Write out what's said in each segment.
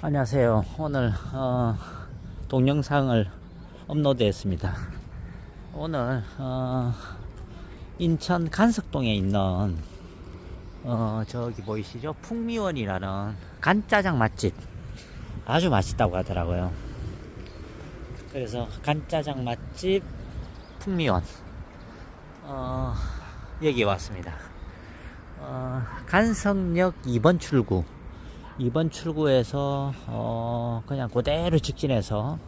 안녕하세요. 오늘 어, 동영상을 업로드 했습니다. 오늘 어, 인천 간석동에 있는 어, 저기 보이시죠? 풍미원이라는 간짜장 맛집 아주 맛있다고 하더라고요. 그래서 간짜장 맛집 풍미원 어, 여기 왔습니다. 어, 간석역 2번 출구 2번 출구에서 어 그냥 그대로 직진해서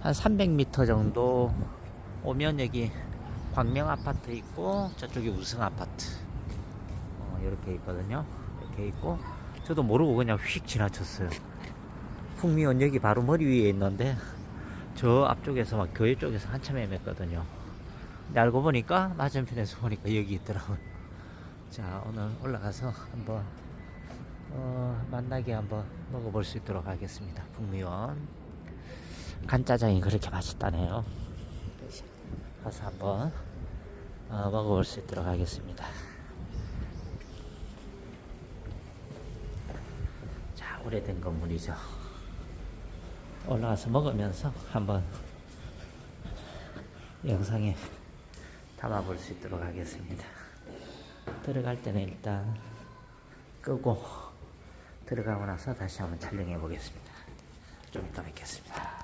한 300m 정도 오면 여기 광명 아파트 있고 저쪽이 우승 아파트. 어 이렇게 있거든요. 이렇게 있고 저도 모르고 그냥 휙 지나쳤어요. 풍미원 여기 바로 머리 위에 있는데 저 앞쪽에서 막 교회 쪽에서 한참 헤맸거든요. 근데 알고 보니까 맞은편에서 보니까 여기 있더라고요. 자 오늘 올라가서 한번 어, 만나게 한번 먹어볼 수 있도록 하겠습니다. 북미원 간짜장이 그렇게 맛있다네요. 가서 한번 어, 먹어볼 수 있도록 하겠습니다. 자, 오래된 건물이죠. 올라가서 먹으면서 한번 영상에 담아볼 수 있도록 하겠습니다. 들어갈 때는 일단 끄고 들어가고 나서 다시 한번 촬영해 보겠습니다. 좀 이따 뵙겠습니다.